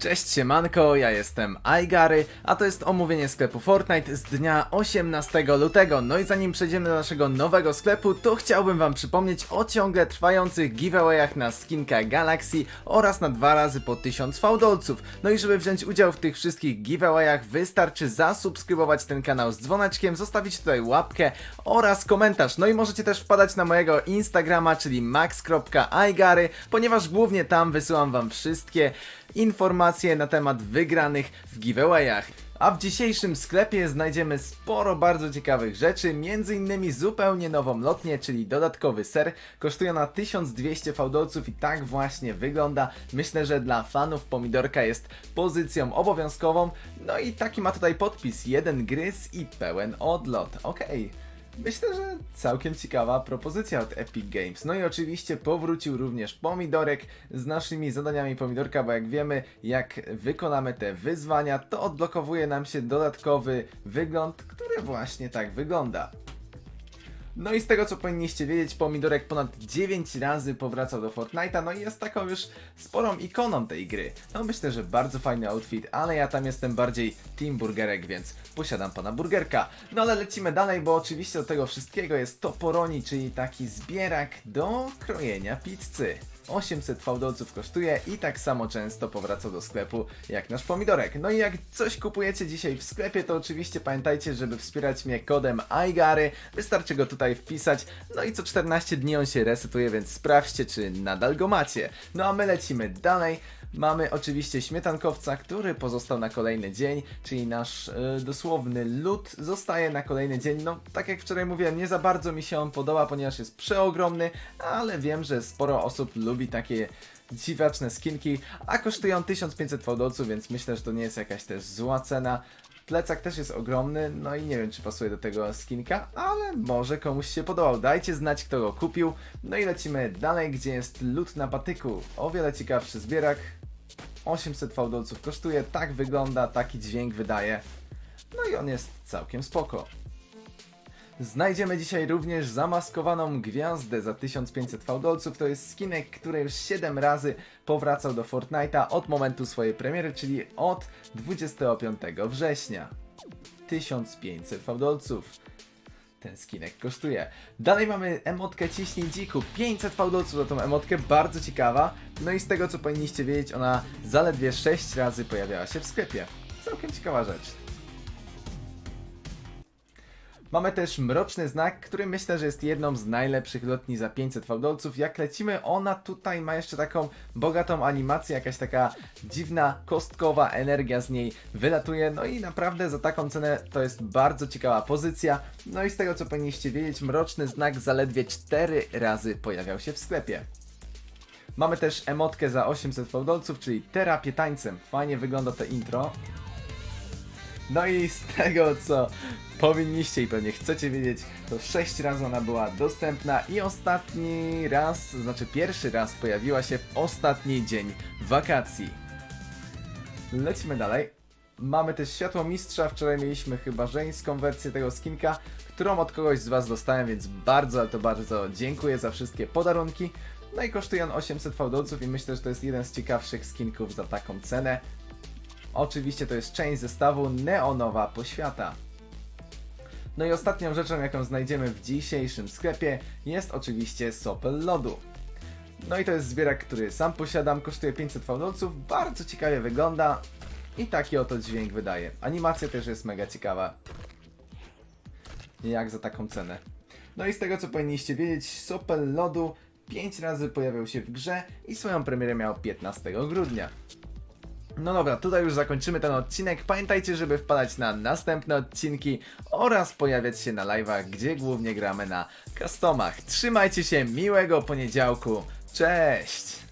Cześć siemanko, ja jestem Aigary, a to jest omówienie sklepu Fortnite z dnia 18 lutego. No i zanim przejdziemy do naszego nowego sklepu, to chciałbym wam przypomnieć o ciągle trwających giveawayach na skinka Galaxy oraz na dwa razy po 1000 fałdolców. No i żeby wziąć udział w tych wszystkich giveawayach wystarczy zasubskrybować ten kanał z dzwoneczkiem, zostawić tutaj łapkę oraz komentarz. No i możecie też wpadać na mojego Instagrama, czyli max.aigary, ponieważ głównie tam wysyłam wam wszystkie informacje na temat wygranych w giveawayach. A w dzisiejszym sklepie znajdziemy sporo bardzo ciekawych rzeczy, innymi zupełnie nową lotnię, czyli dodatkowy ser. Kosztuje na 1200 fałdolców i tak właśnie wygląda. Myślę, że dla fanów pomidorka jest pozycją obowiązkową. No i taki ma tutaj podpis, jeden gryz i pełen odlot. Okej. Okay. Myślę, że całkiem ciekawa propozycja od Epic Games. No i oczywiście powrócił również Pomidorek z naszymi zadaniami Pomidorka, bo jak wiemy, jak wykonamy te wyzwania, to odblokowuje nam się dodatkowy wygląd, który właśnie tak wygląda. No i z tego co powinniście wiedzieć, Pomidorek ponad 9 razy powracał do Fortnite'a, no i jest taką już sporą ikoną tej gry. No myślę, że bardzo fajny outfit, ale ja tam jestem bardziej Team Burgerek, więc posiadam pana Burgerka. No ale lecimy dalej, bo oczywiście do tego wszystkiego jest Toporoni, czyli taki zbierak do krojenia pizzy. 800 fałdolców kosztuje i tak samo często powraca do sklepu jak nasz pomidorek. No i jak coś kupujecie dzisiaj w sklepie, to oczywiście pamiętajcie, żeby wspierać mnie kodem AIGARY. Wystarczy go tutaj wpisać. No i co 14 dni on się resetuje, więc sprawdźcie, czy nadal go macie. No a my lecimy dalej. Mamy oczywiście śmietankowca, który pozostał na kolejny dzień, czyli nasz yy, dosłowny lód zostaje na kolejny dzień. No, tak jak wczoraj mówiłem, nie za bardzo mi się on podoba, ponieważ jest przeogromny, ale wiem, że sporo osób lubi takie dziwaczne skinki, a kosztują 1500 fałdolców, więc myślę, że to nie jest jakaś też zła cena. Plecak też jest ogromny, no i nie wiem, czy pasuje do tego skinka, ale może komuś się podobał. Dajcie znać, kto go kupił. No i lecimy dalej, gdzie jest lód na patyku. O wiele ciekawszy zbierak. 800 fałdolców kosztuje, tak wygląda, taki dźwięk wydaje. No i on jest całkiem spoko. Znajdziemy dzisiaj również zamaskowaną gwiazdę za 1500 fałdolców. To jest skinek, który już 7 razy powracał do Fortnite'a od momentu swojej premiery, czyli od 25 września. 1500 fałdolców ten skinek kosztuje. Dalej mamy emotkę Ciśnij Dziku, 500 fałdolców za tą emotkę, bardzo ciekawa. No i z tego co powinniście wiedzieć, ona zaledwie 6 razy pojawiała się w sklepie. Całkiem ciekawa rzecz. Mamy też Mroczny Znak, który myślę, że jest jedną z najlepszych lotni za 500 fałdolców. Jak lecimy, ona tutaj ma jeszcze taką bogatą animację, jakaś taka dziwna, kostkowa energia z niej wylatuje. No i naprawdę za taką cenę to jest bardzo ciekawa pozycja. No i z tego co powinniście wiedzieć, Mroczny Znak zaledwie 4 razy pojawiał się w sklepie. Mamy też emotkę za 800 fałdolców, czyli terapię tańcem. Fajnie wygląda to intro. No i z tego co powinniście i pewnie chcecie wiedzieć, to 6 razy ona była dostępna i ostatni raz, znaczy pierwszy raz pojawiła się w ostatni dzień wakacji. Lecimy dalej. Mamy też Światło Mistrza, wczoraj mieliśmy chyba żeńską wersję tego skinka, którą od kogoś z Was dostałem, więc bardzo, ale to bardzo dziękuję za wszystkie podarunki. No i kosztuje on 800 fałdolców i myślę, że to jest jeden z ciekawszych skinków za taką cenę. Oczywiście to jest część zestawu Neonowa Poświata. No i ostatnią rzeczą, jaką znajdziemy w dzisiejszym sklepie jest oczywiście sopel lodu. No i to jest zbierak, który sam posiadam, kosztuje 500 fałdolców, bardzo ciekawie wygląda i taki oto dźwięk wydaje. Animacja też jest mega ciekawa. Jak za taką cenę. No i z tego co powinniście wiedzieć, sopel lodu 5 razy pojawiał się w grze i swoją premierę miał 15 grudnia. No dobra, tutaj już zakończymy ten odcinek. Pamiętajcie, żeby wpadać na następne odcinki oraz pojawiać się na live'ach, gdzie głównie gramy na customach. Trzymajcie się, miłego poniedziałku. Cześć!